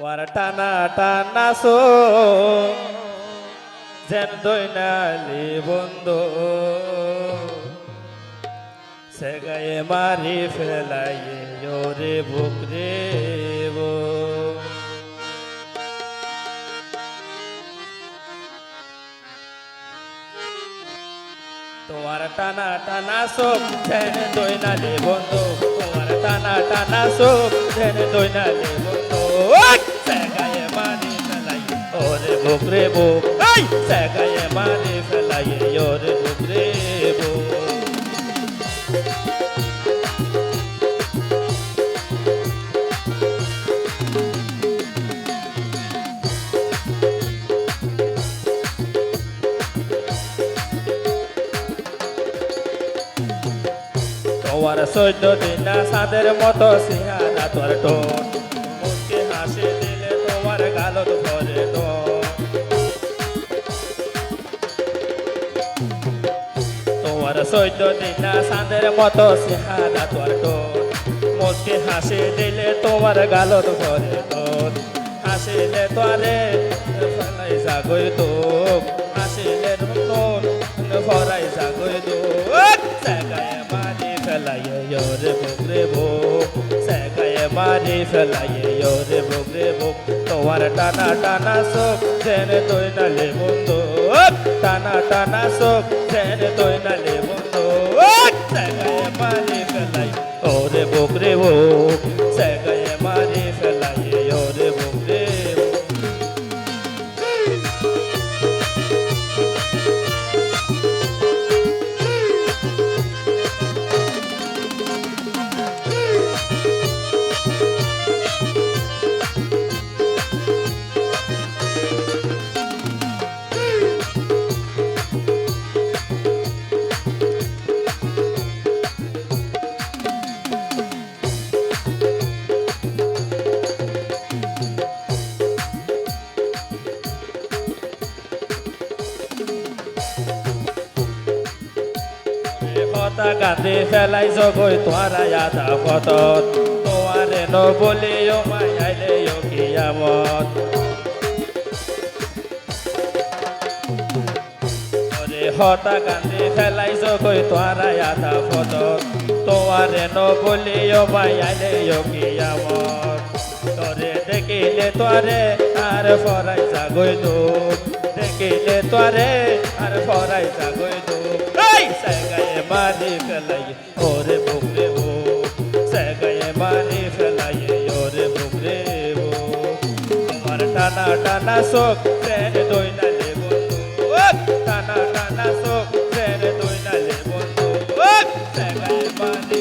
War টানা টানা so. যেন দৈনালি বন্ধু। সে গায়ে মারি ফেলাইয়ে ওরে বুকরে বো। তোমার টানা টানা সোপ যেন দৈনালি বন্ধু। তোমার টানা টানা সোপ যেন দৈনালি বন্ধু। বুকরে বুক এই সেগায়ে মারি ফেলাই ওরে বুকরে বুক তোমার সৈন্য দিনা সাদের মতো সিহারা তোর টোন তোমার সৈন্য দিনা সাদের মতো সিহারা তোর টোন মুখে হাসি দিলে তোমার গালত ভরে টোন হাসিলে তোরে ফলাই জাগই তোক হাসিলে টোন ভরাই জাগই তোক জাগায় মারি ফেলাইয়ে ইয়োরে বুকরে বুক। সেগায়ে মারি ফেলাইয়ে ইয়োরে বুকরে বুক। তোমার টানা টানা চোখ জেনে তুই নালে বন্ধু। টানা টানা চোখ জেনে তুই নালে ওরে বুকরে হতা গান্ধী ফেলাই জগৈ তোহারা আধা পথত। তোয়ারে ন বলিও মায়াইলে কিয়ামত হতা গান্ধী ফেলাই জগৈ তোহারা আধা পথত। তোয়ারে ন বলিও মায়াইলে কিয়ামত তোরে দেখিলে তোরে আর ফরাই জাগৈ দুখ দেখিলে তোরে আর ফরাই এই সেগায়ে মারি ফেলাই ওরে বুকরে বুক সেগায়ে মারি ফেলাই ওরে বুকরে বুক তোমার টানা টানা চোখ ট্রেন দইনালে বন্ধু ওক! টানা টানা চোখ ট্রেন দইনালে বন্ধু ওক! সেগায়ে মারি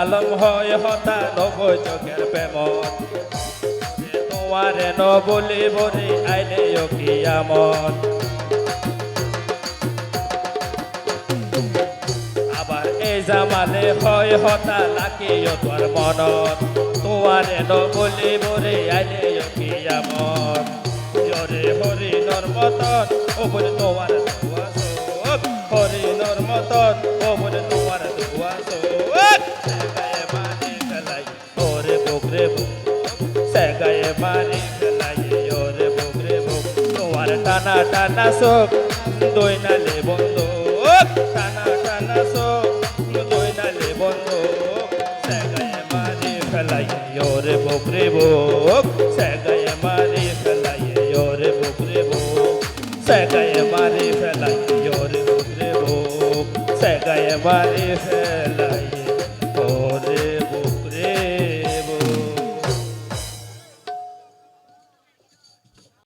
লালম হয় হতা নবই চোখের প্রেমত। তোমারে ন বলি আইলে কিয়ামত আবার এই জামালে হয় হতা লাকিও তোর মনত। তোমারে ন বলি আইলে কিয়ামত জরে হরিণর মতন ওপর তোমার টানা চোখ, দই নালে বন্ধু। টানা টানা চোখ, দই নালে বন্ধু। সেগায়ে মারি ফেলাই, ওরে বকরে বুক। সেগায়ে মারি ফেলাই, ওরে বকরে বুক। সেগায়ে মারি ফেলাই, ওরে বকরে বুক। সেগায়ে মারি ফেলাই